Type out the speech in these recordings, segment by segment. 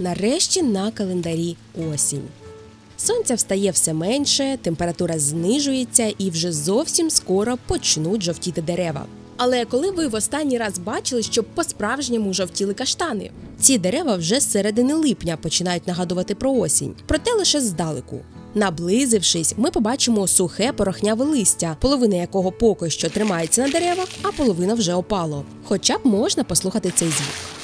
нарешті на календарі осінь. Сонця встає все менше, температура знижується і вже зовсім скоро почнуть жовтіти дерева. Але коли ви в останній раз бачили, щоб по-справжньому жовтіли каштани? Ці дерева вже з середини липня починають нагадувати про осінь, проте лише здалеку. Наблизившись, ми побачимо сухе порохняве листя, половина якого поки що тримається на деревах, а половина вже опало. Хоча б можна послухати цей звук.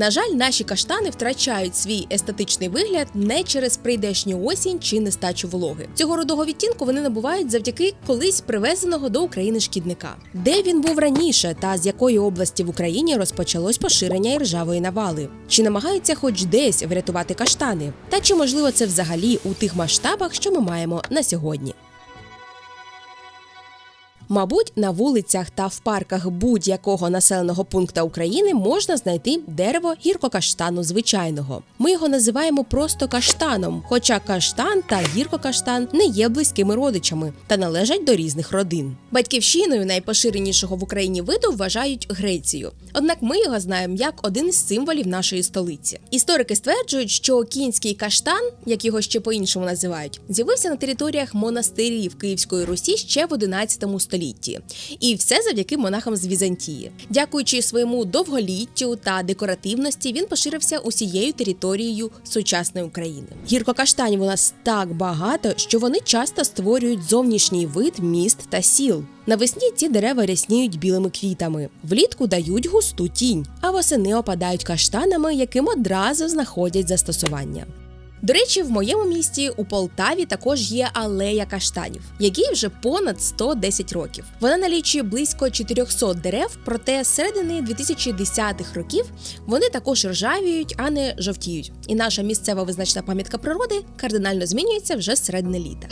На жаль, наші каштани втрачають свій естетичний вигляд не через прийдешню осінь чи нестачу вологи. Цього родого відтінку вони набувають завдяки колись привезеного до України шкідника. Де він був раніше, та з якої області в Україні розпочалось поширення іржавої навали? Чи намагаються хоч десь врятувати каштани? Та чи можливо це взагалі у тих масштабах, що ми маємо на сьогодні? Мабуть, на вулицях та в парках будь-якого населеного пункту України можна знайти дерево гіркокаштану звичайного. Ми його називаємо просто каштаном, хоча каштан та гіркокаштан не є близькими родичами та належать до різних родин. Батьківщиною найпоширенішого в Україні виду вважають Грецію. Однак ми його знаємо як один із символів нашої столиці. Історики стверджують, що кінський каштан, як його ще по-іншому називають, з'явився на територіях монастирів Київської Русі ще в 11 столітті. І все завдяки монахам з Візантії. Дякуючи своєму довголіттю та декоративності, він поширився усією територією сучасної України. Гіркокаштанів у нас так багато, що вони часто створюють зовнішній вид міст та сіл. Навесні ці дерева рясніють білими квітами, влітку дають густу тінь, а восени опадають каштанами, яким одразу знаходять застосування. До речі, в моєму місті у Полтаві також є алея каштанів, якій вже понад 110 років. Вона налічує близько 400 дерев, проте з середини 2010-х років вони також ржавіють, а не жовтіють. І наша місцева визначна пам'ятка природи кардинально змінюється вже з середини літа.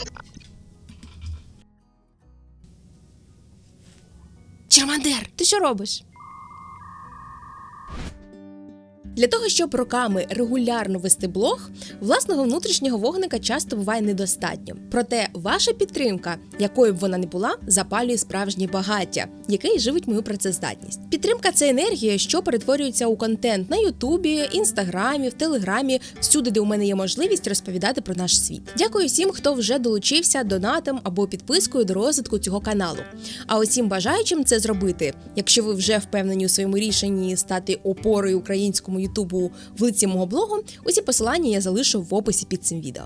Чермандер, ти що робиш? Для того, щоб роками регулярно вести блог, власного внутрішнього вогника часто буває недостатньо. Проте ваша підтримка, якою б вона не була, запалює справжнє багаття, яке живить мою працездатність. Підтримка це енергія, що перетворюється у контент на Ютубі, Інстаграмі, в Телеграмі, всюди, де у мене є можливість розповідати про наш світ. Дякую всім, хто вже долучився донатом або підпискою до розвитку цього каналу. А усім бажаючим це зробити, якщо ви вже впевнені у своєму рішенні стати опорою українському Ютубу в лиці мого блогу, усі посилання я залишу в описі під цим відео.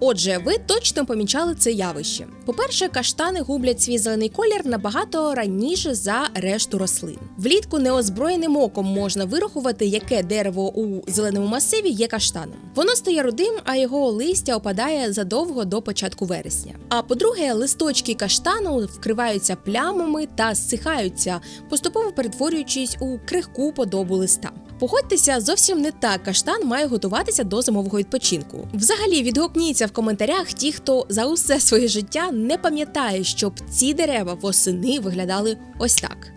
Отже, ви точно помічали це явище. По-перше, каштани гублять свій зелений колір набагато раніше за решту рослин. Влітку неозброєним оком можна вирахувати, яке дерево у зеленому масиві є каштаном. Воно стає рудим, а його листя опадає задовго до початку вересня. А по-друге, листочки каштану вкриваються плямами та зсихаються, поступово перетворюючись у крихку подобу листа. Погодьтеся, зовсім не так каштан має готуватися до зимового відпочинку. Взагалі, відгукніться в коментарях ті, хто за усе своє життя не пам'ятає, щоб ці дерева восени виглядали ось так.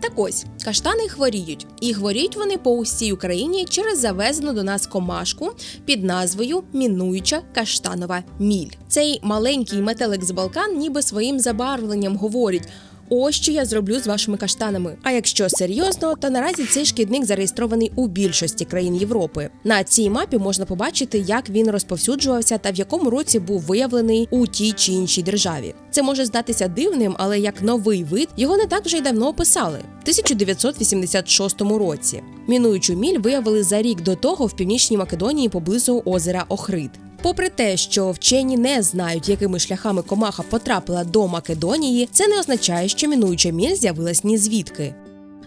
Так ось каштани хворіють, і хворіють вони по усій Україні через завезену до нас комашку під назвою мінуюча каштанова міль. Цей маленький метелик з Балкан, ніби своїм забарвленням говорить. Ось що я зроблю з вашими каштанами. А якщо серйозно, то наразі цей шкідник зареєстрований у більшості країн Європи. На цій мапі можна побачити, як він розповсюджувався та в якому році був виявлений у тій чи іншій державі. Це може здатися дивним, але як новий вид його не так вже й давно описали. В 1986 році. Мінуючу міль виявили за рік до того в північній Македонії поблизу озера Охрид. Попри те, що вчені не знають, якими шляхами комаха потрапила до Македонії, це не означає, що мінуюча міль з'явилась ні звідки.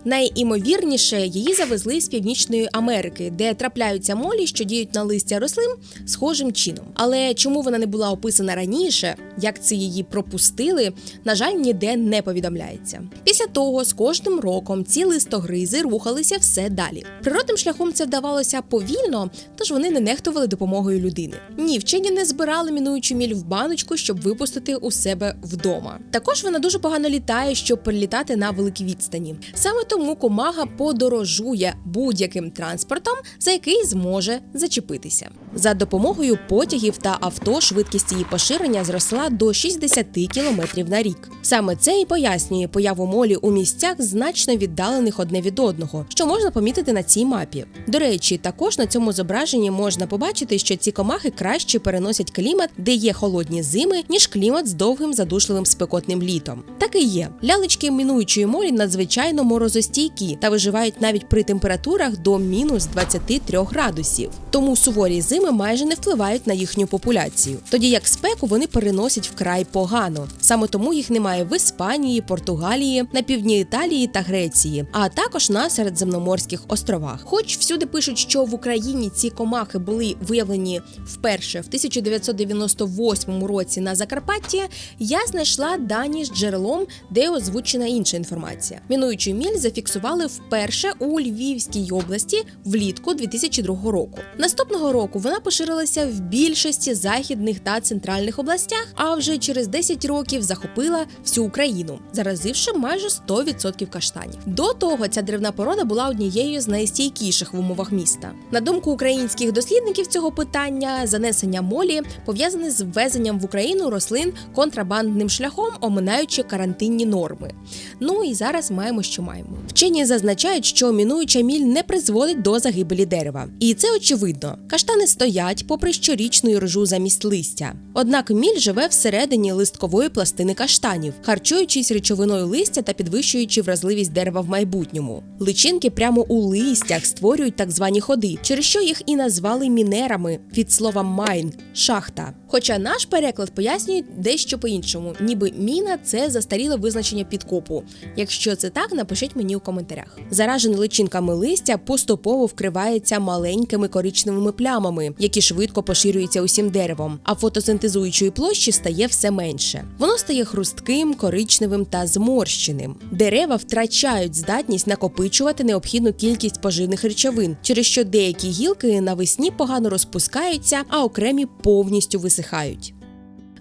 Найімовірніше її завезли з Північної Америки, де трапляються молі, що діють на листя рослин схожим чином. Але чому вона не була описана раніше, як це її пропустили, на жаль, ніде не повідомляється. Після того з кожним роком ці листогризи рухалися все далі. Природним шляхом це вдавалося повільно, тож вони не нехтували допомогою людини. Ні, вчені не збирали мінуючу міль в баночку, щоб випустити у себе вдома. Також вона дуже погано літає, щоб перелітати на великі відстані. Саме тому комага подорожує будь-яким транспортом, за який зможе зачепитися. За допомогою потягів та авто швидкість її поширення зросла до 60 км на рік. Саме це і пояснює появу молі у місцях значно віддалених одне від одного, що можна помітити на цій мапі. До речі, також на цьому зображенні можна побачити, що ці комахи краще переносять клімат, де є холодні зими, ніж клімат з довгим задушливим спекотним літом. Так і є. Лялечки мінуючої молі надзвичайно морозостійкі та виживають навіть при температурах до мінус 23 градусів. Тому суворі зими майже не впливають на їхню популяцію. Тоді як спеку вони переносять вкрай погано. Саме тому їх немає в Іспанії, Португалії, на півдні Італії та Греції, а також на середземноморських островах. Хоч всюди пишуть, що в Україні ці комахи були виявлені вперше в 1998 році на Закарпатті, я знайшла дані з джерелом, де озвучена інша інформація. Мінуючу міль зафіксували вперше у Львівській області влітку 2002 року. Наступного року вона поширилася в більшості західних та центральних областях, а вже через 10 років захопила всю Україну, заразивши майже 100% каштанів. До того ця деревна порода була однією з найстійкіших в умовах міста. На думку українських дослідників цього питання, занесення молі пов'язане з ввезенням в Україну рослин контрабандним шляхом, оминаючи карантинні норми. Ну і зараз маємо, що маємо. Вчені зазначають, що мінуюча міль не призводить до загибелі дерева, і це очевидно. Каштани стоять попри щорічну іржу замість листя. Однак міль живе всередині листкової пластини каштанів, харчуючись речовиною листя та підвищуючи вразливість дерева в майбутньому. Личинки прямо у листях створюють так звані ходи, через що їх і назвали мінерами від слова майн шахта. Хоча наш переклад пояснює дещо по-іншому, ніби міна це застаріле визначення підкопу. Якщо це так, напишіть мені у коментарях. Заражене личинками листя поступово вкривається маленькими коричневими плямами, які швидко поширюються усім деревом, а фотосинтезуючої площі стає все менше. Воно стає хрустким, коричневим та зморщеним. Дерева втрачають здатність накопичувати необхідну кількість поживних речовин, через що деякі гілки навесні погано розпускаються, а окремі повністю висихають.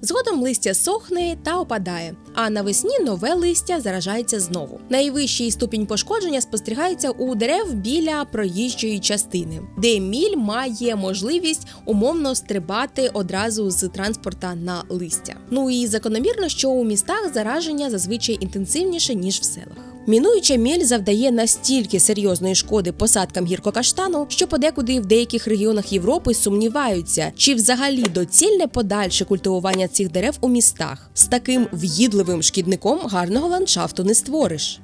Згодом листя сохне та опадає, а навесні нове листя заражається знову. Найвищий ступінь пошкодження спостерігається у дерев біля проїжджої частини, де міль має можливість умовно стрибати одразу з транспорта на листя. Ну і закономірно, що у містах зараження зазвичай інтенсивніше ніж в селах. Мінуюча міль завдає настільки серйозної шкоди посадкам гіркокаштану, що подекуди в деяких регіонах Європи сумніваються, чи взагалі доцільне подальше культивування цих дерев у містах. З таким в'їдливим шкідником гарного ландшафту не створиш.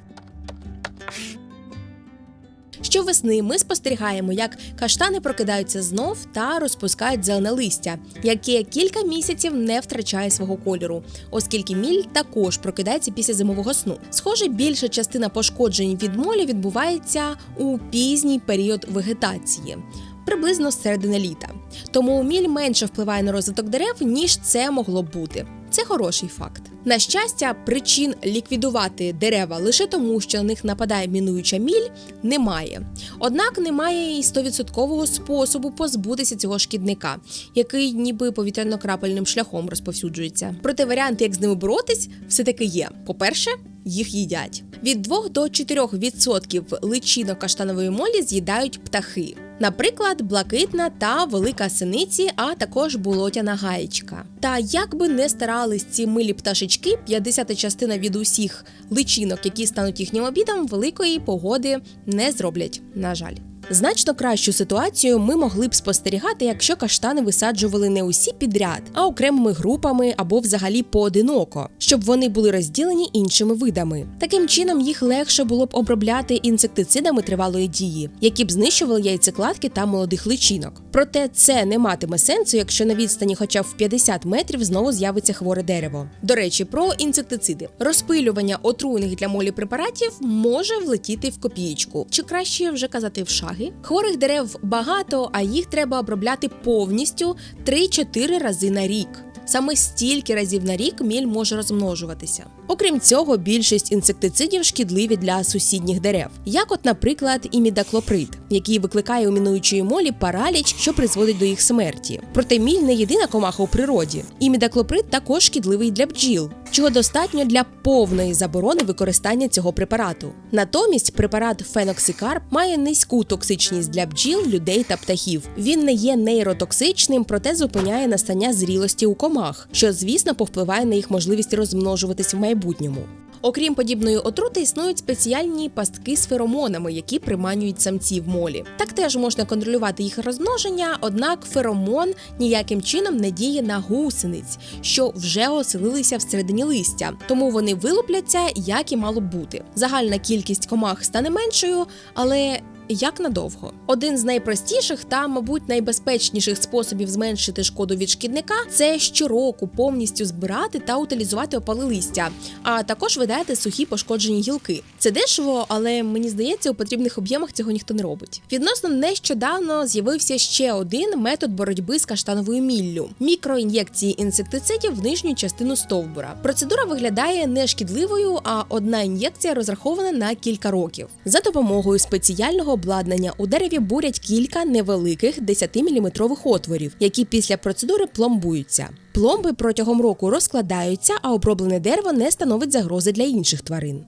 Щовесни ми спостерігаємо, як каштани прокидаються знов та розпускають зелене листя, яке кілька місяців не втрачає свого кольору, оскільки міль також прокидається після зимового сну. Схоже, більша частина пошкоджень від молі відбувається у пізній період вегетації. Приблизно середини літа, тому міль менше впливає на розвиток дерев, ніж це могло бути. Це хороший факт. На щастя, причин ліквідувати дерева лише тому, що на них нападає мінуюча міль, немає. Однак немає і 100% способу позбутися цього шкідника, який ніби повітряно-крапельним шляхом розповсюджується. Проте варіанти, як з ними боротись, все таки є. По-перше, їх їдять. Від 2 до 4% личинок каштанової молі з'їдають птахи. Наприклад, блакитна та велика синиці, а також болотяна гаєчка. Та як би не старались ці милі пташечки, 50 частина від усіх личинок, які стануть їхнім обідом, великої погоди не зроблять. На жаль. Значно кращу ситуацію ми могли б спостерігати, якщо каштани висаджували не усі підряд, а окремими групами або взагалі поодиноко, щоб вони були розділені іншими видами. Таким чином їх легше було б обробляти інсектицидами тривалої дії, які б знищували яйцекладки та молодих личинок. Проте це не матиме сенсу, якщо на відстані, хоча б в 50 метрів, знову з'явиться хворе дерево. До речі, про інсектициди розпилювання отруйних для молі препаратів може влетіти в копієчку, чи краще вже казати в шаги. Хворих дерев багато, а їх треба обробляти повністю 3-4 рази на рік. Саме стільки разів на рік міль може розмножуватися. Окрім цього, більшість інсектицидів шкідливі для сусідніх дерев, як, от, наприклад, імідаклоприд, який викликає у мінуючої молі параліч, що призводить до їх смерті. Проте міль не єдина комаха у природі. Імідаклоприд також шкідливий для бджіл, чого достатньо для повної заборони використання цього препарату. Натомість препарат феноксикарп має низьку токсичність для бджіл, людей та птахів. Він не є нейротоксичним, проте зупиняє настання зрілості у комах, що, звісно, повпливає на їх можливість розмножуватись в майбутньому. Окрім подібної отрути, існують спеціальні пастки з феромонами, які приманюють самців молі. Так теж можна контролювати їх розмноження, однак феромон ніяким чином не діє на гусениць, що вже оселилися всередині листя, тому вони вилупляться, як і мало б бути. Загальна кількість комах стане меншою, але як надовго. Один з найпростіших та, мабуть, найбезпечніших способів зменшити шкоду від шкідника це щороку повністю збирати та утилізувати опали листя, а також видати сухі пошкоджені гілки. Це дешево, але мені здається, у потрібних об'ємах цього ніхто не робить. Відносно нещодавно з'явився ще один метод боротьби з каштановою міллю мікроін'єкції інсектицидів в нижню частину стовбура. Процедура виглядає не шкідливою, а одна ін'єкція розрахована на кілька років. За допомогою спеціального обладнання у дереві бурять кілька невеликих 10-мм отворів, які після процедури пломбуються. Пломби протягом року розкладаються, а оброблене дерево не становить загрози для інших тварин.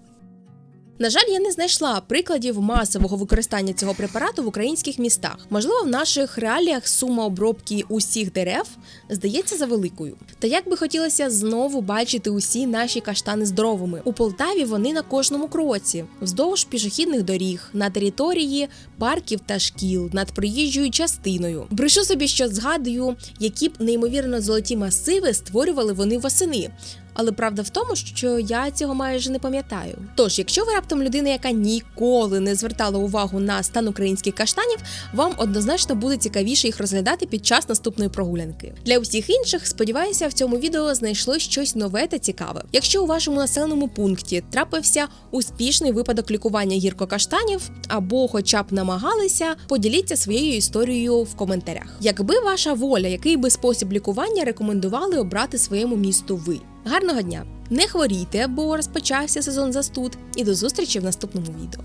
На жаль, я не знайшла прикладів масового використання цього препарату в українських містах. Можливо, в наших реаліях сума обробки усіх дерев здається завеликою. Та як би хотілося знову бачити усі наші каштани здоровими. У Полтаві вони на кожному кроці, вздовж пішохідних доріг, на території парків та шкіл, над проїжджою частиною. Брешу собі, що згадую, які б неймовірно золоті масиви створювали вони восени. Але правда в тому, що я цього майже не пам'ятаю. Тож, якщо ви раптом людина, яка ніколи не звертала увагу на стан українських каштанів, вам однозначно буде цікавіше їх розглядати під час наступної прогулянки. Для усіх інших, сподіваюся, в цьому відео знайшло щось нове та цікаве. Якщо у вашому населеному пункті трапився успішний випадок лікування гіркокаштанів, або, хоча б намагалися, поділіться своєю історією в коментарях. Якби ваша воля, який би спосіб лікування рекомендували обрати своєму місту ви. Гарного дня! Не хворійте, бо розпочався сезон застуд, і до зустрічі в наступному відео.